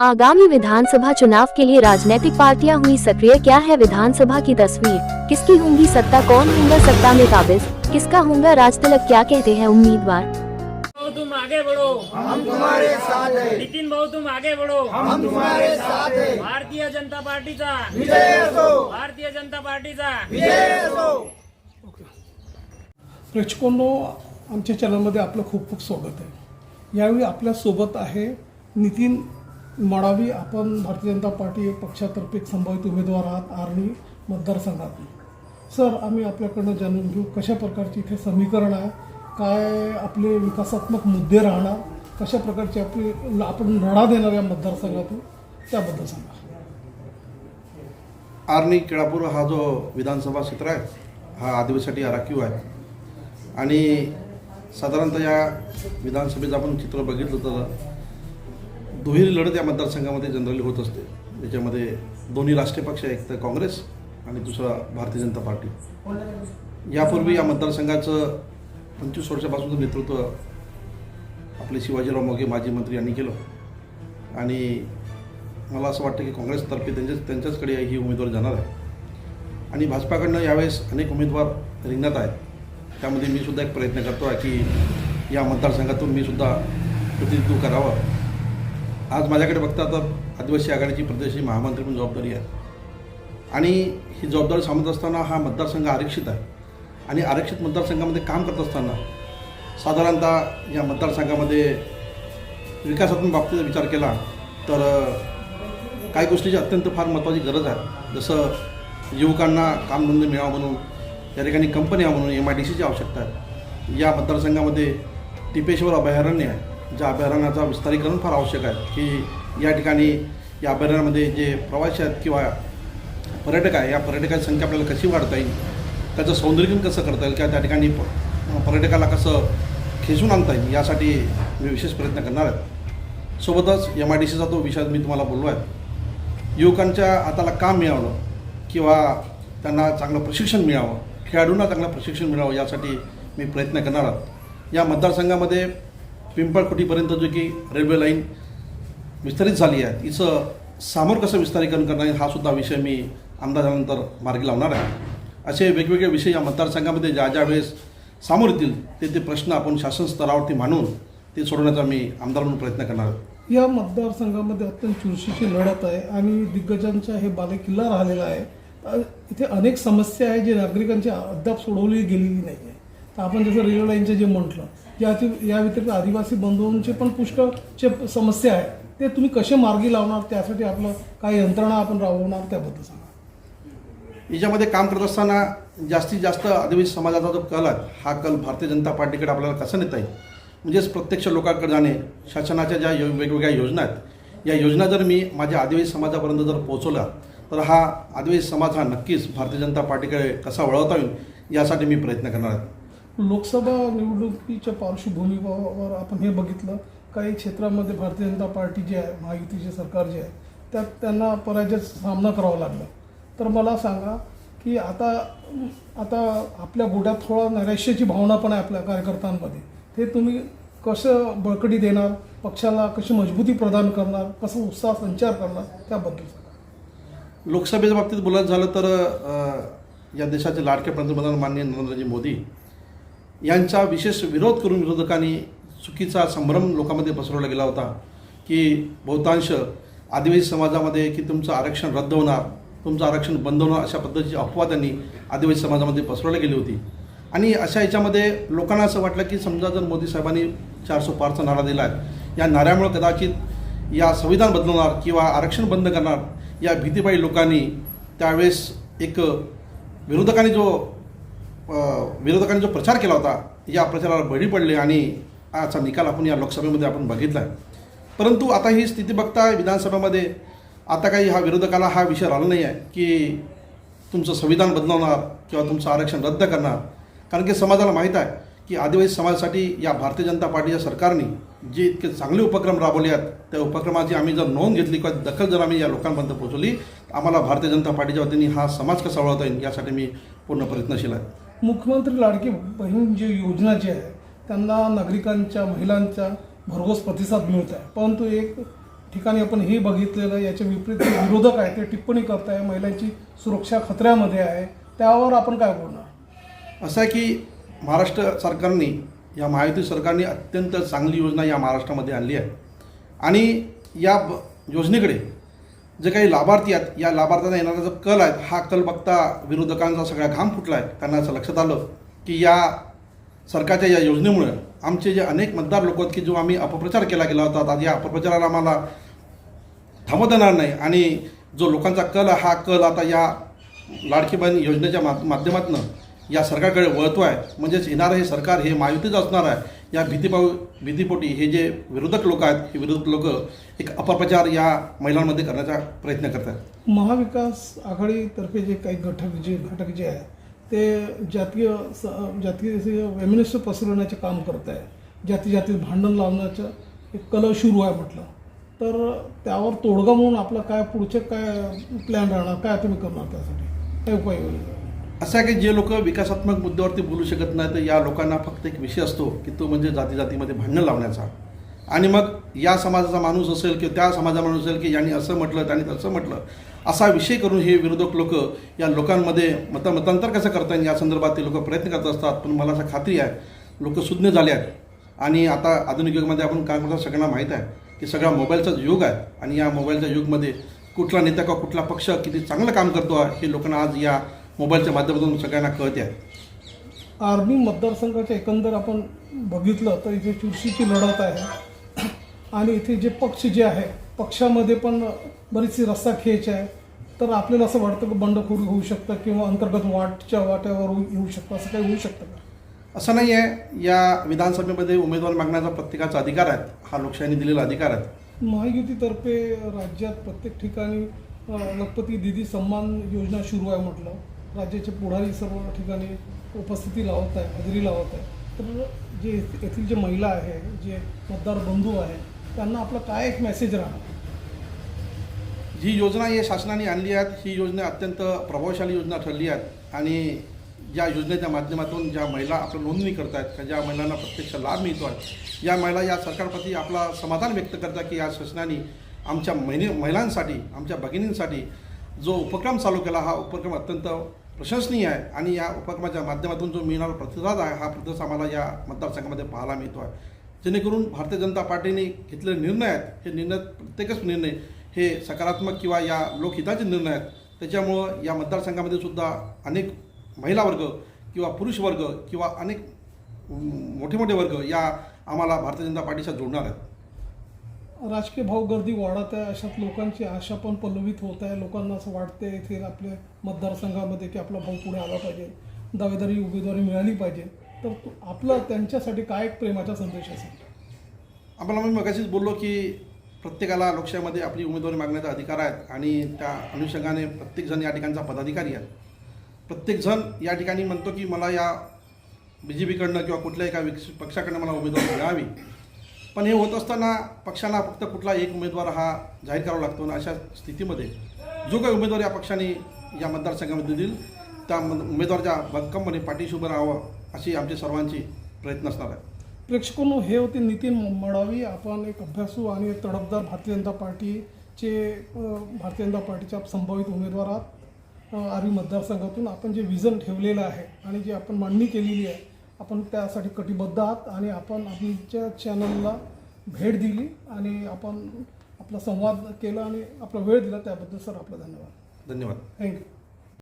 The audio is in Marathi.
आगामी विधानसभा चुनाव के लिए राजनीतिक पार्टियाँ हुई सक्रिय। क्या है विधानसभा की तस्वीर? किसकी होंगी सत्ता? कौन होगा सत्ता में काबिज? किसका होगा राज तिलक क्या कहते हैं उम्मीदवार? तुम आगे बढ़ो। हम तुम्हारे साथ हैं। नितीन भाऊ तुम आगे बढ़ो। हम तुम्हारे साथ हैं। भारतीय जनता पार्टीचा विजय असो। भारतीय जनता पार्टीचा प्रेक्षकांनो आमच्या चॅनलमध्ये आपलं खूप खूप स्वागत आहे. यावेळी आपल्यासोबत आहे नितीन मडावी आपण भारतीय जनता पार्टी पक्षातर्फे एक संभावित उमेदवार आहात आर्णी मतदारसंघात सर आम्ही आपल्याकडनं जाणून घेऊ कशा प्रकारची इथे समीकरण आहे काय आपले विकासात्मक मुद्दे राहणार कशा प्रकारची आपली आपण लढा देणार या मतदारसंघातून त्याबद्दल सांगा. आर्णी केळापूर हा जो विधानसभा क्षेत्र आहे हा आदिवासीसाठी आराखीव आहे. आणि साधारणतः या विधानसभेचं आपण चित्र बघितलं तर दुहेरी लढत या मतदारसंघामध्ये जनरली होत असते. त्याच्यामध्ये दोन्ही राष्ट्रीय पक्ष एक तर काँग्रेस आणि दुसरा भारतीय जनता पार्टी. यापूर्वी या मतदारसंघाचं पंचवीस वर्षापासूनचं नेतृत्व आपले शिवाजीराव मोघे माजी मंत्री यांनी केलं. आणि मला असं वाटतं की काँग्रेसतर्फे त्यांच्याच त्यांच्याचकडे ही उमेदवार जाणार आहे. आणि भाजपाकडनं यावेळेस अनेक उमेदवार रिंगणात आहेत. त्यामध्ये मी सुद्धा एक प्रयत्न करतो आहे की या मतदारसंघातून मी सुद्धा प्रतिनिधित्व करावं. आज माझ्याकडे बघता तर आदिवासी आघाडीची प्रदेशाची महामंत्री म्हणून जबाबदारी आहे. आणि ही जबाबदारी सांगत असताना हा मतदारसंघ आरक्षित आहे. आणि आरक्षित मतदारसंघामध्ये काम करत असताना साधारणतः या मतदारसंघामध्ये विकासात्मक बाबतीचा विचार केला तर काही गोष्टीची अत्यंत फार महत्त्वाची गरज आहे. जसं युवकांना कामधंदे मिळावा म्हणून या ठिकाणी कंपन्या म्हणून एम आय डी सीची आवश्यकता आहे. या मतदारसंघामध्ये टिपेश्वर अभयारण्य आहे. ज्या अभयारण्याचा विस्तारीकरण फार आवश्यक आहे की या ठिकाणी या अभयारण्यामध्ये जे प्रवासी आहेत किंवा पर्यटक आहे या पर्यटकाची संख्या आपल्याला कशी वाढता येईल त्याचं सौंदर्यीकरण कसं करता येईल किंवा त्या ठिकाणी प- पर्यटकाला कसं खेचून आणता येईल यासाठी मी विशेष प्रयत्न करणार आहे. सोबतच एम आय डी सीचा तो विषय मी तुम्हाला बोललो आहे. युवकांच्या हाताला काम मिळावं किंवा त्यांना चांगलं प्रशिक्षण मिळावं खेळाडूंना चांगलं प्रशिक्षण मिळावं यासाठी मी प्रयत्न करणार आहे. या मतदारसंघामध्ये पिंपळखुटीपर्यंत जो की रेल्वे लाईन विस्तारित झाली आहे. तिचं सामोर कसं विस्तारीकरण करणार आहे हा सुद्धा विषय मी आमदारानंतर मार्गी लावणार आहे. असे वेगवेगळे विषय या मतदारसंघामध्ये ज्या ज्या वेळेस सामोर येतील ते ते प्रश्न आपण शासन स्तरावरती मांडून ते सोडवण्याचा मी आमदार म्हणून प्रयत्न करणार आहे. या मतदारसंघामध्ये अत्यंत चुरशीची लढत आहे आणि दिग्गजांचा हे बालेकिल्ला राहिलेला आहे. इथे अनेक समस्या आहे जे नागरिकांची अद्याप सोडवली गेलेली नाही आहे तर आपण जसं रेल्वे लाईनचं जे म्हटलं या या व्यतिरिक्त आदिवासी बंधूंचे पण पुष्कळचे समस्या आहे. ते तुम्ही कसे मार्गी लावणार? त्यासाठी आपलं काय यंत्रणा आपण राबवणार त्याबद्दल सांगा. याच्यामध्ये काम करत असताना जास्तीत जास्त आदिवासी समाजाचा जो कल आहे हा कल भारतीय जनता पार्टीकडे आपल्याला कसा नेता येईल? म्हणजेच प्रत्यक्ष लोकांकडे जाणे शासनाच्या ज्या यो वेगवेगळ्या योजना आहेत या योजना जर मी माझ्या आदिवासी समाजापर्यंत जर पोहोचवल्या तर हा आदिवासी समाज हा नक्कीच भारतीय जनता पार्टीकडे कसा वळवता येईल यासाठी मी प्रयत्न करणार आहे. लोकसभा निवडणुकीच्या पार्श्वभूमीवर आपण हे बघितलं काही क्षेत्रामध्ये भारतीय जनता पार्टी जी आहे महायुतीचे सरकार जे आहे त्यात त्यांना पराजयाचा सामना करावा लागला. तर मला सांगा की आता आता आपल्या गोड्यात थोडा नैराश्याची भावना पण आहे आपल्या कार्यकर्त्यांमध्ये. ते तुम्ही कसं बळकटी देणार? पक्षाला कशी मजबूती प्रदान करणार? कसं उत्साह संचार करणार? त्याबद्दल सांगा. लोकसभेच्या बाबतीत बोलायचं झालं तर या देशाचे लाडके पंतप्रधान माननीय नरेंद्रजी मोदी यांचा विशेष विरोध करून विरोधकांनी चुकीचा संभ्रम लोकांमध्ये पसरवला गेला होता की बहुतांश आदिवासी समाजामध्ये की तुमचं आरक्षण रद्द होणार तुमचं आरक्षण बंद होणार अशा पद्धतीची अफवा त्यांनी आदिवासी समाजामध्ये पसरवली गेली होती. आणि अशा याच्यामध्ये लोकांना असं वाटलं की समजा जर मोदी साहेबांनी चारसो पारचा नारा दिला आहे या नाऱ्यामुळे कदाचित या संविधान बदलवणार किंवा आरक्षण बंद करणार या भीतीपायी लोकांनी त्यावेळेस एक विरोधकांनी जो विरोधकांनी जो प्रचार केला होता या प्रचाराला बळी पडले आणि आजचा निकाल आपण या लोकसभेमध्ये आपण बघितला. आहे परंतु आता ही स्थिती बघता विधानसभेमध्ये आता काही हा विरोधकाला हा विषय राहिला नाही आहे की तुमचं संविधान बदलवणार किंवा तुमचं आरक्षण रद्द करणार. कारण की समाजाला माहीत आहे की आदिवासी समाजासाठी या भारतीय जनता पार्टीच्या सरकारने जे इतके चांगले उपक्रम राबवले आहेत त्या उपक्रमाची आम्ही जर नोंद घेतली किंवा दखल जर आम्ही या लोकांपर्यंत पोहोचवली तर आम्हाला भारतीय जनता पार्टीच्या वतीने हा समाज कसा वळवता येईल यासाठी मी पूर्ण प्रयत्नशील आहे. मुख्यमंत्री लाडकी बहीण जी योजना जी आहे त्यांना नागरिकांच्या महिलांचा भरघोस प्रतिसाद मिळत आहे परंतु एक ठिकाणी आपण हे बघितलेलं याच्या विपरीत जे विरोधक आहे ते टिप्पणी करत आहे महिलांची सुरक्षा खतऱ्यामध्ये आहे त्यावर आपण काय बोलणार? असं आहे की महाराष्ट्र सरकारने या महायुती सरकारने अत्यंत चांगली योजना या महाराष्ट्रामध्ये आणली आहे. आणि या ब- योजनेकडे जे काही लाभार्थी आहेत या लाभार्थ्यांना येणारा जो कल आहे हा कल बघता विरोधकांचा सगळा घाम फुटला आहे. त्यांना असं लक्षात आलं की या सरकारच्या या योजनेमुळे आमचे जे अनेक मतदार लोक आहेत की जो आम्ही अपप्रचार केला गेला होता आता या अपप्रचाराला आम्हाला थांबत येणार नाही. आणि जो लोकांचा कल आहे, हा कल आता या लाडकी बहीण योजनेच्या मा माध्यमातून या सरकारकडे वळतो आहे. म्हणजेच येणारं हे सरकार हे महायुतीच असणार आहे. या भीतीभाव भीतीपोटी हे जे विरोधक लोक आहेत हे विरोधक लोक एक अपप्रचार या महिलांमध्ये करण्याचा प्रयत्न करतात. महाविकास आघाडीतर्फे जे काही घटक जे घटक जे आहे ते जातीय स- जातीय वेमिनिस्ट पसरवण्याचे काम करत आहे जाती जातीत भांडण लावण्याचं एक कल सुरू आहे म्हटलं. तर त्यावर तोडगा म्हणून आपलं काय पुढचे काय प्लॅन राहणार काय तुम्ही करणार त्यासाठी? काय उपाय होईल असं आहे की जे लोक विकासात्मक मुद्द्यावरती बोलू शकत नाही तर या लोकांना फक्त एक विषय असतो की तो म्हणजे जाती जातीमध्ये भांडणं लावण्याचा. आणि मग या समाजाचा माणूस असेल किंवा त्या समाजाचा माणूस असेल की यांनी असं म्हटलं त्यांनी तसं म्हटलं असा विषय करून हे विरोधक लोक या लोकांमध्ये मत मतांतर कसं करता येईल या संदर्भात ते लोक प्रयत्न करत असतात. पण मला असं खात्री आहे लोक सुज्ञ झाले आहेत. आणि आता आधुनिक युगामध्ये आपण काय करतो सगळ्यांना माहीत आहे की सगळा मोबाईलचा युग आहे. आणि या मोबाईलच्या युगमध्ये कुठला नेता का कुठला पक्ष किती चांगलं काम करतो आहे हे लोकांना आज या मोबाईलच्या माध्यमातून सगळ्यांना कळते. आहे आर्मी मतदारसंघाच्या एकंदर आपण बघितलं तर इथे चुरशीची लढत आहे. आणि इथे जे पक्ष जे आहे पक्षामध्ये पण बरीचशी रस्साखेच आहे. तर आपल्याला असं वाटतं की बंडखोरी होऊ शकतं किंवा अंतर्गत वाटच्या वाट्यावर येऊ शकतं असं काही होऊ शकतं का? असं नाही आहे. या विधानसभेमध्ये उमेदवार मागण्याचा प्रत्येकाचा अधिकार आहे. हा लोकशाहीने दिलेला अधिकार आहे. महायुतीतर्फे राज्यात प्रत्येक ठिकाणी लखपती दिदी सन्मान योजना सुरू आहे म्हटलं. राज्याचे पुढारी सर्व ठिकाणी उपस्थिती लावत आहे हजेरी लावत आहे. तर जे येथील जे महिला आहे जे मतदार बंधू आहे त्यांना आपलं काय एक मेसेज राहणार? जी योजना या शासनाने आणली आहेत ही योजना अत्यंत प्रभावशाली योजना ठरली आहे आणि या योजनेच्या माध्यमातून ज्या महिला आपलं नोंदणी करत आहेत का ज्या महिलांना प्रत्यक्ष लाभ मिळतो आहे या महिला या सरकारप्रती आपला समाधान व्यक्त करतात की या शासनाने आमच्या महिने महिलांसाठी आमच्या भगिनींसाठी जो उपक्रम चालू केला हा उपक्रम अत्यंत प्रशंसनीय आहे आणि या उपक्रमाच्या माध्यमातून जो मिळणारा प्रतिसाद आहे हा प्रतिसाद आम्हाला या मतदारसंघामध्ये पाहायला मिळतो आहे जेणेकरून भारतीय जनता पार्टीने घेतलेले निर्णय आहेत हे निर्णय प्रत्येकच निर्णय हे सकारात्मक किंवा या लोकहिताचे निर्णय आहेत. त्याच्यामुळं या मतदारसंघामध्ये सुद्धा अनेक महिला वर्ग किंवा पुरुष वर्ग किंवा अनेक मोठे मोठे वर्ग या आम्हाला भारतीय जनता पार्टीच्या जोडणार आहेत राजकीय भाव गर्दी वाढत आहे अशात लोकांची आशा पण पल्लवित होत आहे. लोकांना असं वाटते इथे आपल्या मतदारसंघामध्ये की आपला भाऊ पुढे आला पाहिजे. दावेदारी उमेदवारी मिळाली पाहिजे. तर तो- आपला त्यांच्यासाठी काय एक प्रेमाचा संदेश असेल? आम्हाला मी मगाशीच बोललो की प्रत्येकाला लोकशाहीमध्ये आपली उमेदवारी मागण्याचा अधिकार आहे आणि त्या अनुषंगाने प्रत्येकजण या ठिकाणचा पदाधिकारी आहे. प्रत्येकजण या ठिकाणी म्हणतो की मला या बी जे पीकडनं किंवा कुठल्याही एका विकसित पक्षाकडनं मला उमेदवारी मिळावी. पण हे होत असताना पक्षाला फक्त कुठला एक उमेदवार हा जाहीर करावा लागतो आणि अशा स्थितीमध्ये जो काही उमेदवार या पक्षाने या मतदारसंघामध्ये देईल त्या उमेदवारच्या भक्कमपणे पाठीशी उभं राहावं अशी आमची सर्वांची प्रयत्न असणार आहे. प्रेक्षकांनो हे होते नितीन मडावी. आपण एक अभ्यासू आणि तडफदार भारतीय जनता पार्टीचे भारतीय जनता पार्टीच्या संभावित उमेदवारात आर्वी मतदारसंघातून आपण जे विजन ठेवलेलं आहे आणि जी आपण मांडणी केलेली आहे आपण त्यासाठी कटिबद्ध आहात आणि आपण आमच्या चॅनलला भेट दिली आणि आपण आपला संवाद केला आणि आपला वेळ दिला त्याबद्दल सर आपला धन्यवाद. धन्यवाद. थँक्यू